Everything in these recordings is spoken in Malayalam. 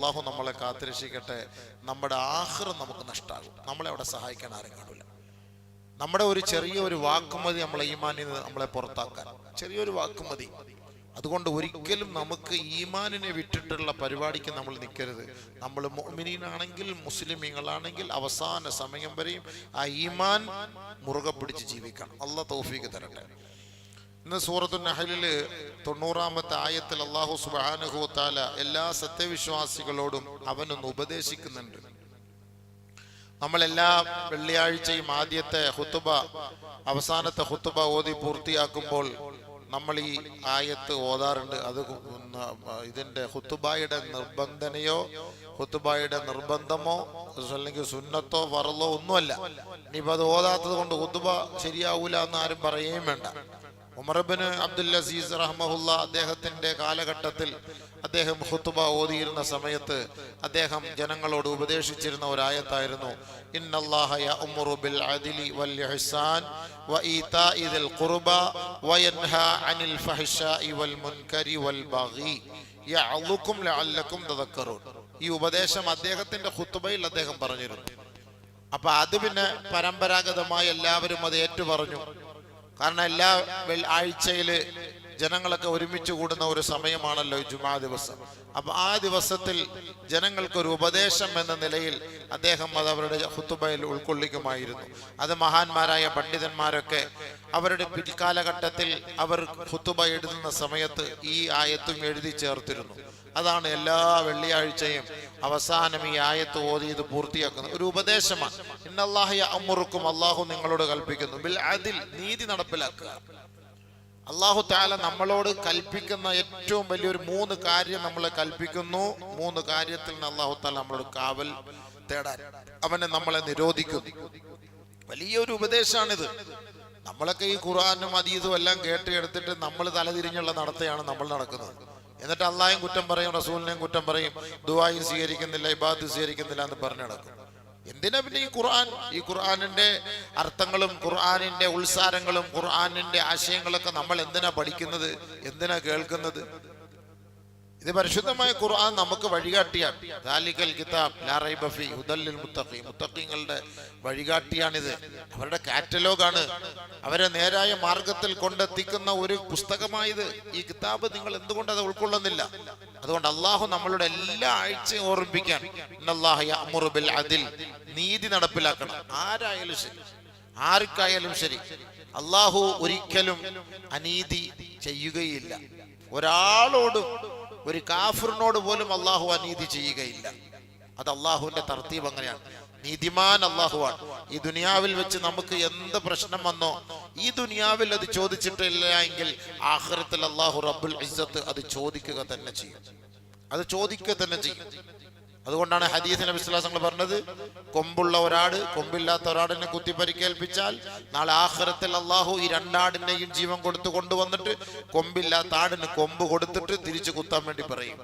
അള്ളാഹു നമ്മളെ കാത്തിരക്ഷിക്കട്ടെ. നമ്മുടെ ആഹ്റം നമുക്ക് നഷ്ടമാകും നമ്മളെ അവിടെ സഹായിക്കാൻ ആരും കാണില്ല. നമ്മുടെ ഒരു ചെറിയ ഒരു വാക്കുമതി നമ്മളെ ഈമാനിൽ നിന്ന് നമ്മളെ പുറത്താക്കാൻ. ചെറിയൊരു വാക്കുമതി. അതുകൊണ്ട് ഒരിക്കലും നമുക്ക് ഈമാനിനെ വിട്ടിട്ടുള്ള പരിപാടിക്ക് നമ്മൾ നിൽക്കരുത്. നമ്മൾ മോമിനീനാണെങ്കിൽ മുസ്ലിമീങ്ങളാണെങ്കിൽ അവസാന സമയം വരെയും ആ ഈമാൻ മുറുകെ പിടിച്ച് ജീവിക്കണം. അള്ള തൗഫീക്ക് തരട്ടെ. ഇന്ന് സൂറത്തു നഹലിൽ തൊണ്ണൂറാമത്തെ ആയത്തിൽ അള്ളാഹു സുബാനുഹുത്താല എല്ലാ സത്യവിശ്വാസികളോടും അവനൊന്ന് ഉപദേശിക്കുന്നുണ്ട്. നമ്മളെല്ലാ വെള്ളിയാഴ്ചയും ആദ്യത്തെ ഹുത്തുബ അവസാനത്തെ ഹുത്തുബ ഓതി പൂർത്തിയാക്കുമ്പോൾ നമ്മൾ ഈ ആയത്ത് ഓതാറുണ്ട്. അത് ഇതിന്റെ ഹുത്തുബായുടെ നിർബന്ധനയോ ഹുത്തുബായുടെ നിർബന്ധമോ അല്ലെങ്കിൽ സുന്നത്തോ വറലോ ഒന്നുമല്ല. ഇനിയിപ്പോൾ അത് ഓതാത്തത് കൊണ്ട് ഹുത്തുബ ശരിയാവൂല എന്ന് ആരും പറയുകയും വേണ്ട. ഉമർബിന് അബ്ദുൽ അസീസ് റഹ്മുള്ള അദ്ദേഹത്തിന്റെ കാലഘട്ടത്തിൽ അദ്ദേഹം ഹുത്തുബ ഓതിയിരുന്ന സമയത്ത് അദ്ദേഹം ജനങ്ങളോട് ഉപദേശിച്ചിരുന്ന ഒരായത്തായിരുന്നു ഇന്നല്ലാഹ യഅ്മുറു ബിൽ വൽ ഇഹ്സാൻ ഖുർബ വയൻഹാ അനിൽ വൽ മുൻകരി വൽ യഅളുക്കും ഈ ഉപദേശം അദ്ദേഹത്തിന്റെ ഹുത്തുബയിൽ അദ്ദേഹം പറഞ്ഞിരുന്നു. അപ്പൊ അത് പിന്നെ പരമ്പരാഗതമായി എല്ലാവരും അത് ഏറ്റു പറഞ്ഞു കാരണം എല്ലാ ആഴ്ചയിൽ ജനങ്ങളൊക്കെ ഒരുമിച്ച് കൂടുന്ന ഒരു സമയമാണല്ലോ ജുമാ ദിവസം. അപ്പൊ ആ ദിവസത്തിൽ ജനങ്ങൾക്കൊരു ഉപദേശം എന്ന നിലയിൽ അദ്ദേഹം അത് അവരുടെ ഹുത്തുബയിൽ ഉൾക്കൊള്ളിക്കുമായിരുന്നു. അത് മഹാന്മാരായ പണ്ഡിതന്മാരൊക്കെ അവരുടെ പിൽക്കാലഘട്ടത്തിൽ അവർ ഹുത്തുബ എഴുതുന്ന സമയത്ത് ഈ ആയത്തും എഴുതി ചേർത്തിരുന്നു. അതാണ് എല്ലാ വെള്ളിയാഴ്ചയും അവസാനം ഈ ആയത്ത് ഓതി ഇത് പൂർത്തിയാക്കുന്നത്. ഒരു ഉപദേശമാണ്. ഇന്നല്ലാഹയ അമ്മുറുക്കും അള്ളാഹു നിങ്ങളോട് കൽപ്പിക്കുന്നു. ബിൽ അതിൽ നീതി നടപ്പിലാക്കുക. അള്ളാഹു താല നമ്മളോട് കൽപ്പിക്കുന്ന ഏറ്റവും വലിയൊരു മൂന്ന് കാര്യം നമ്മളെ കൽപ്പിക്കുന്നു. മൂന്ന് കാര്യത്തിൽ നിന്ന് അള്ളാഹു താല നമ്മളോട് കാവൽ തേടാൻ. അവനെ നമ്മളെ നിരോധിക്കുന്നു വലിയൊരു ഉപദേശമാണിത് നമ്മളൊക്കെ ഈ ഖുർആാനും അതീതും എല്ലാം കേട്ട് എടുത്തിട്ട് നമ്മൾ തലതിരിഞ്ഞുള്ള നടത്തയാണ് നമ്മൾ നടക്കുന്നത്. എന്നിട്ട് അള്ളാഹയും കുറ്റം പറയും റസൂലിനെയും കുറ്റം പറയും. ദുബായും സ്വീകരിക്കുന്നില്ല ഇബാദ് സ്വീകരിക്കുന്നില്ല എന്ന് പറഞ്ഞു നടക്കും. എന്തിനാ പിന്നെ ഈ ഖുർആൻ? ഈ ഖുർആനിന്റെ അർത്ഥങ്ങളും ഖുർആനിന്റെ ഉത്സാരങ്ങളും ഖുർആനിന്റെ ആശയങ്ങളൊക്കെ നമ്മൾ എന്തിനാ പഠിക്കുന്നത്? എന്തിനാ കേൾക്കുന്നത്? ഇത് പരിശുദ്ധമായ ഖുർആൻ നമുക്ക് വഴികാട്ടിയാണ്. ദാലിക്കൽ കിതാബ് വഴികാട്ടിയാണിത്. അവരുടെ കാറ്റലോഗാണ്. അവരെ നേരായ മാർഗത്തിൽ കൊണ്ടെത്തിക്കുന്ന ഒരു പുസ്തകമായത്. ഈ കിതാബ് നിങ്ങൾ എന്തുകൊണ്ട് അത് ഉൾക്കൊള്ളുന്നില്ല? അതുകൊണ്ട് അള്ളാഹു നമ്മളുടെ എല്ലാ ആഴ്ചയും ഓർമ്മിപ്പിക്കാൻ അദിൽ. നീതി നടപ്പിലാക്കണം. ആരായാലും ശരി. ആർക്കായാലും ശരി. അള്ളാഹു ഒരിക്കലും അനീതി ചെയ്യുകയില്ല. ഒരാളോടും ഒരു കാഫറിനോട് പോലും അള്ളാഹു അനീതി ചെയ്യുകയില്ല. അത് അള്ളാഹുവിന്റെ തർത്തീവ് അങ്ങനെയാണ്. നീതിമാൻ അള്ളാഹുവാണ് ഈ ദുനിയാവിൽ വെച്ച് നമുക്ക് എന്ത് പ്രശ്നം വന്നോ ഈ ദുനിയാവിൽ അത് ചോദിച്ചിട്ടില്ല എങ്കിൽ ആഹ്റത്തിൽ അള്ളാഹു റബ്ബുൽ ഇസ്സത്ത് അത് ചോദിക്കുക തന്നെ ചെയ്യും. അത് ചോദിക്കുക തന്നെ ചെയ്യും. അതുകൊണ്ടാണ് ഹദീസ് നബി വിശ്വാസങ്ങൾ പറഞ്ഞത് കൊമ്പുള്ള ഒരാട് കൊമ്പില്ലാത്ത ഒരാടിനെ കുത്തി പരിക്കേൽപ്പിച്ചാൽ നാളെ ആഖിറത്തിൽ അള്ളാഹു ഈ രണ്ടാടിനെയും ജീവൻ കൊടുത്തു കൊണ്ടുവന്നിട്ട് കൊമ്പില്ലാത്ത ആടിന് കൊമ്പ് കൊടുത്തിട്ട് തിരിച്ചു കുത്താൻ വേണ്ടി പറയും.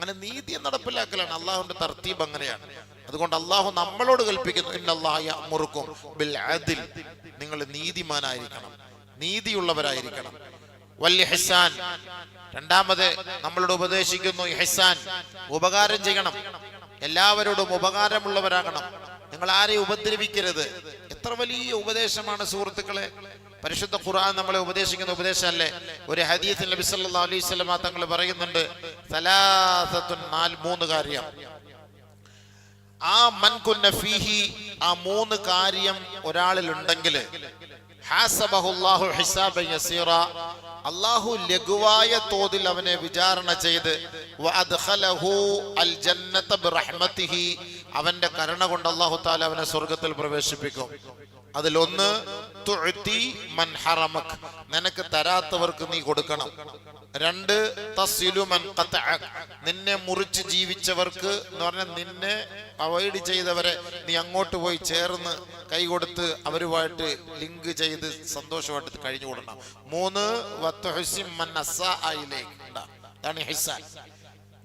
അങ്ങനെ നീതി നടപ്പിലാക്കലാണ്. അള്ളാഹുവിന്റെ തർത്തീബ് അങ്ങനെയാണ്. അതുകൊണ്ട് അള്ളാഹു നമ്മളോട് കൽപ്പിക്കുന്നു ഇന്നല്ലാഹുറുക്കും ബിൽ നിങ്ങൾ നീതിമാനായിരിക്കണം നീതിയുള്ളവരായിരിക്കണം. വല്യ ഹെസാൻ രണ്ടാമത് നമ്മളോട് ഉപദേശിക്കുന്നു ഹെസാൻ ഉപകാരം ചെയ്യണം. എല്ലാവരോടും ഉപകാരമുള്ളവരാകണം. നിങ്ങൾ ആരെയും ഉപദ്രവിക്കരുത്. എത്ര വലിയ ഉപദേശമാണ് സുഹൃത്തുക്കളെ. പരിശുദ്ധ ഖുർആൻ നമ്മളെ ഉപദേശിക്കുന്ന ഉപദേശമല്ലേ? ഒരു ഹദീസ് നബി സല്ലല്ലാഹു അലൈഹി വസല്ലമ തങ്ങൾ പറയുന്നുണ്ട് സലാസത്തുൻ നാല് മൂന്ന് കാര്യം. ആ മൻകുന്ന ഫീഹി ആ മൂന്ന് കാര്യം ഒരാളിൽ ഉണ്ടെങ്കിൽ ഹാസബഹുല്ലാഹു ഹിസാബ യസീറ അള്ളാഹു ലഘുവായ തോതിൽ അവനെ വിചാരണ ചെയ്ത് അവന്റെ കരുണ കൊണ്ട് അള്ളാഹു താല അവനെ സ്വർഗത്തിൽ പ്രവേശിപ്പിക്കും. അതിലൊന്ന് മൻ നിനക്ക് തരാത്തവർക്ക് നീ കൊടുക്കണം. രണ്ട് തസ്ലുമൻ നിന്നെ മുറിച്ച് ജീവിച്ചവർക്ക് എന്ന് പറഞ്ഞാൽ നിന്നെ അവോയ്ഡ് ചെയ്തവരെ നീ അങ്ങോട്ട് പോയി ചേർന്ന് കൈ കൊടുത്ത് അവരുമായിട്ട് ലിങ്ക് ചെയ്ത് സന്തോഷമായിട്ട് കഴിഞ്ഞു കൊടുക്കണം മൂന്ന്. അതാണ് ഹിസാൻ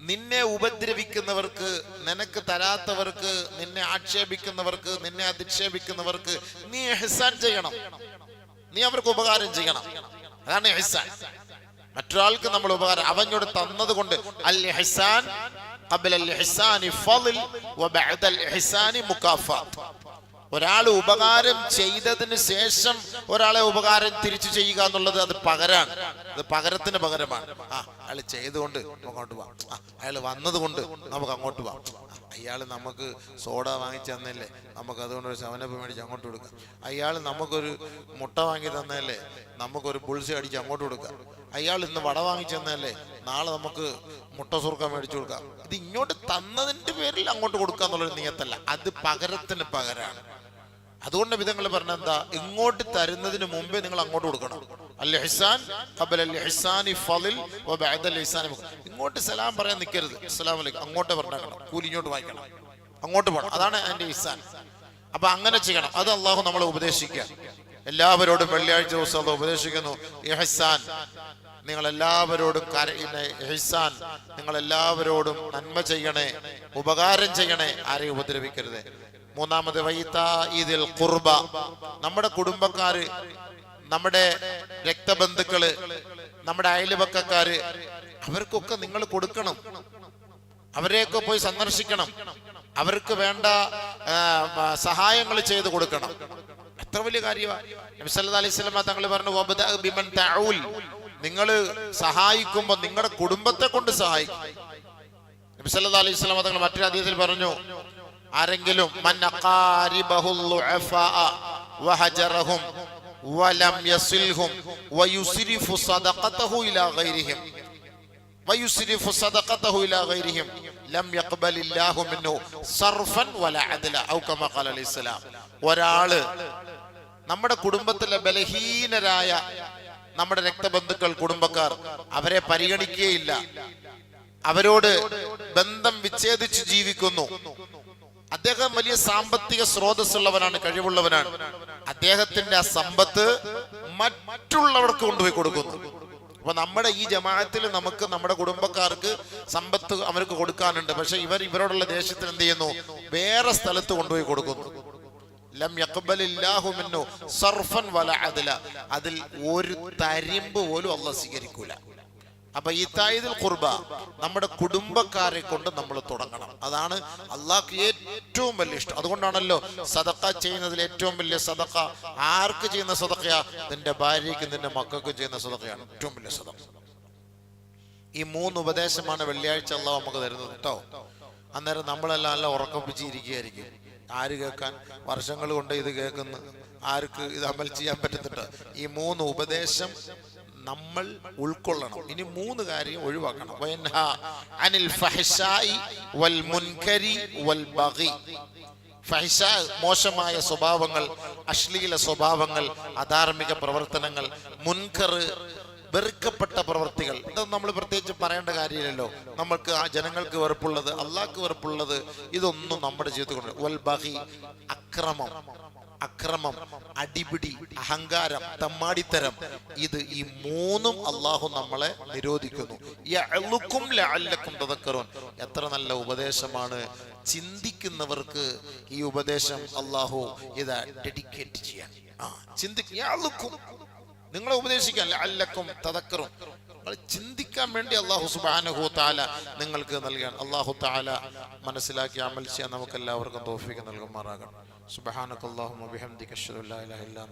നിന്നെ ഉപദ്രവിക്കുന്നവർക്ക് നിനക്ക് തരാത്തവർക്ക് നിന്നെ ആക്ഷേപിക്കുന്നവർക്ക് നിന്നെ അധിക്ഷേപിക്കുന്നവർക്ക് നീ ഹിസാൻ ചെയ്യണം. നീ അവർക്ക് ഉപകാരം ചെയ്യണം. അതാണ് ഹിസാൻ മറ്റൊരാൾക്ക് നമ്മൾ ഉപകാരം അവനോട് തന്നത് കൊണ്ട് അൽ ഹിസാൻ ഖബ്ലൽ ഇഹ്സാനി ഫളിൽ വബഅദൽ ഇഹ്സാനി മുകാഫാത്ത് ഒരാൾ ഉപകാരം ചെയ്തതിന് ശേഷം ഒരാളെ ഉപകാരം തിരിച്ചു ചെയ്യുക എന്നുള്ളത് അത് പകരാണ്. അത് പകരത്തിന് പകരമാണ്. ആ അയാൾ ചെയ്തുകൊണ്ട് അങ്ങോട്ട് പോവാം അയാൾ വന്നത് കൊണ്ട് നമുക്ക് അങ്ങോട്ട് പോവാം അയാൾ നമുക്ക് സോഡ വാങ്ങിച്ചു തന്നല്ലേ? നമുക്ക് അതുകൊണ്ട് ഒരു ശവനപ്പ് മേടിച്ച് അങ്ങോട്ട് കൊടുക്കാം. അയാൾ നമുക്കൊരു മുട്ട വാങ്ങി തന്നല്ലേ? നമുക്കൊരു പുളിസി അടിച്ച് അങ്ങോട്ട് കൊടുക്കാം. അയാൾ ഇന്ന് വട വാങ്ങിച്ചു തന്നല്ലേ? നാളെ നമുക്ക് മുട്ട സുർക്ക മേടിച്ചു കൊടുക്കാം. ഇത് ഇങ്ങോട്ട് തന്നതിന്റെ പേരിൽ അങ്ങോട്ട് കൊടുക്കുക എന്നുള്ളൊരു നിയത്തല്ല. അത് പകരത്തിന് പകരാണ്. അതുകൊണ്ട് വിധങ്ങൾ പറഞ്ഞ എന്താ? ഇങ്ങോട്ട് തരുന്നതിന് മുമ്പേ നിങ്ങൾ അങ്ങോട്ട് കൊടുക്കണം. ഇങ്ങോട്ട് സലാം പറയാൻ നിൽക്കരുത് അലൈക്കും. അങ്ങോട്ട് പറഞ്ഞേക്കണം. കൂലി ഇങ്ങോട്ട് വാങ്ങിക്കണം. അങ്ങോട്ട് പോകണം അതാണ് എന്റെ ഇഹ്സാൻ. അപ്പൊ അങ്ങനെ ചെയ്യണം. അത് അള്ളാഹു നമ്മളെ ഉപദേശിക്കുക. എല്ലാവരോടും വെള്ളിയാഴ്ച ദിവസം അത് ഉപദേശിക്കുന്നു. ഇഹ്സാൻ. നിങ്ങൾ എല്ലാവരോടും ഹിസാൻ എല്ലാവരോടും നന്മ ചെയ്യണേ ഉപകാരം ചെയ്യണേ ആരെയും ഉപദ്രവിക്കരുത്. മൂന്നാമത് വൈത്ത ഇതിൽ കുർബ നമ്മുടെ കുടുംബക്കാര് നമ്മുടെ രക്തബന്ധുക്കൾ നമ്മുടെ അയൽപക്കക്കാര് അവർക്കൊക്കെ നിങ്ങൾ കൊടുക്കണം. അവരെയൊക്കെ പോയി സന്ദർശിക്കണം. അവർക്ക് വേണ്ട സഹായങ്ങൾ ചെയ്തു കൊടുക്കണം. എത്ര വലിയ കാര്യമാണ് നബി അലൈഹി വസല്ലമ തങ്ങൾ പറഞ്ഞു "വബ്ദഅ ബിമൻ തഊൽ. നിങ്ങൾ സഹായിക്കുമ്പോൾ നിങ്ങളുടെ കുടുംബത്തെ കൊണ്ട് സഹായിക്കും. നബി സല്ലല്ലാഹു അലൈഹി സ്വലാം തങ്ങൾ മറ്റൊരു അധികത്തിൽ പറഞ്ഞു ആരെങ്കിലും ഒരാൾ നമ്മുടെ കുടുംബത്തിലെ ബലഹീനരായ നമ്മുടെ രക്തബന്ധുക്കൾ കുടുംബക്കാർ അവരെ പരിഗണിക്കുകയില്ല അവരോട് ബന്ധം വിച്ഛേദിച്ച് ജീവിക്കുന്നു. അദ്ദേഹം വലിയ സാമ്പത്തിക സ്രോതസ്സുള്ളവനാണ് കഴിവുള്ളവനാണ്. അദ്ദേഹത്തിന്റെ ആ സമ്പത്ത് മറ്റുള്ളവർക്ക് കൊണ്ടുപോയി കൊടുക്കുന്നു. അപ്പൊ നമ്മുടെ ഈ ജമാഅത്തിൽ നമുക്ക് നമ്മുടെ കുടുംബക്കാർക്ക് സമ്പത്ത് അവർക്ക് കൊടുക്കാനുണ്ട്. പക്ഷെ ഇവർ ഇവരോടുള്ള ദേഷ്യത്തിന് എന്ത് ചെയ്യുന്നു? വേറെ സ്ഥലത്ത് കൊണ്ടുപോയി കൊടുക്കുന്നു. ലം യഖ്ബലില്ലാഹു മിന്നു സർഫൻ വല അദ്ല. അതിൽ ഒരു തരിമ്പ് പോലും അള്ളാഹ് സ്വീകരിക്കൂല. അപ്പൊ ഈ തായിദിൽ കുർബ നമ്മുടെ കുടുംബക്കാരെ കൊണ്ട് നമ്മൾ തുടങ്ങണം. അതാണ് അള്ളാഹ്ക്ക് ഏറ്റവും വലിയ ഇഷ്ടം. അതുകൊണ്ടാണല്ലോ സദക്ക ചെയ്യുന്നതിൽ ഏറ്റവും വലിയ സദക്ക ആർക്ക് ചെയ്യുന്ന സദക്കയാ നിന്റെ ഭാര്യയ്ക്കും നിന്റെ മക്കൾക്കും ചെയ്യുന്ന സദക്കയാണ് ഏറ്റവും വലിയ സദക്ക ഈ മൂന്ന് ഉപദേശമാണ് വെള്ളിയാഴ്ച അള്ളാഹ് നമുക്ക് തരുന്നത് കേട്ടോ അന്നേരം നമ്മളെല്ലാം നല്ല ഉറക്കപ്പിച്ചിരിക്കുകയായിരിക്കും ആര് കേൾക്കാൻ വർഷങ്ങൾ കൊണ്ട് ഇത് കേൾക്കുന്നു. ആർക്ക് ഇത് അമൽ ചെയ്യാൻ പറ്റത്തിട്ട്? ഈ മൂന്ന് ഉപദേശം നമ്മൾ ഉൾക്കൊള്ളണം. ഇനി മൂന്ന് കാര്യം ഒഴിവാക്കണം. അനിൽ വൽ മുൻകരി വൽ ബഗി. മോശമായ സ്വഭാവങ്ങൾ അശ്ലീല സ്വഭാവങ്ങൾ അധാർമിക പ്രവർത്തനങ്ങൾ മുൻകർ വെറുക്കപ്പെട്ട പ്രവർത്തികൾ. ഇതൊന്നും നമ്മൾ പ്രത്യേകിച്ച് പറയേണ്ട കാര്യമില്ലല്ലോ. നമ്മൾക്ക് ആ ജനങ്ങൾക്ക് വെറുപ്പുള്ളത് അള്ളാഹ്ക്ക് വെറുപ്പുള്ളത് ഇതൊന്നും നമ്മുടെ ജീവിതത്തിൽ കൊണ്ട് അക്രമം അക്രമം അടിപിടി അഹങ്കാരം തമ്മാടിത്തരം ഇത് ഈ മൂന്നും അള്ളാഹു നമ്മളെ നിരോധിക്കുന്നു. എത്ര നല്ല ഉപദേശമാണ്. ചിന്തിക്കുന്നവർക്ക് ഈ ഉപദേശം അള്ളാഹു ഇത് ഡെഡിക്കേറ്റ് ചെയ്യാൻ. ചിന്തിക്കും നിങ്ങളെ ഉപദേശിക്കാൻ അല്ലക്കും തതക്കറും ചിന്തിക്കാൻ വേണ്ടി അള്ളാഹു സുബാനഹു താല നിങ്ങൾക്ക് നൽകാൻ അള്ളാഹു താല മനസ്സിലാക്കി അമൽ ചെയ്യാൻ നമുക്ക് എല്ലാവർക്കും തോഫിക്ക് നൽകുമാറാകണം സുബാനക്കല്ലാഹു ബിഹംദിക അഷ്ഹദു ഇലാഹ ഇല്ലാ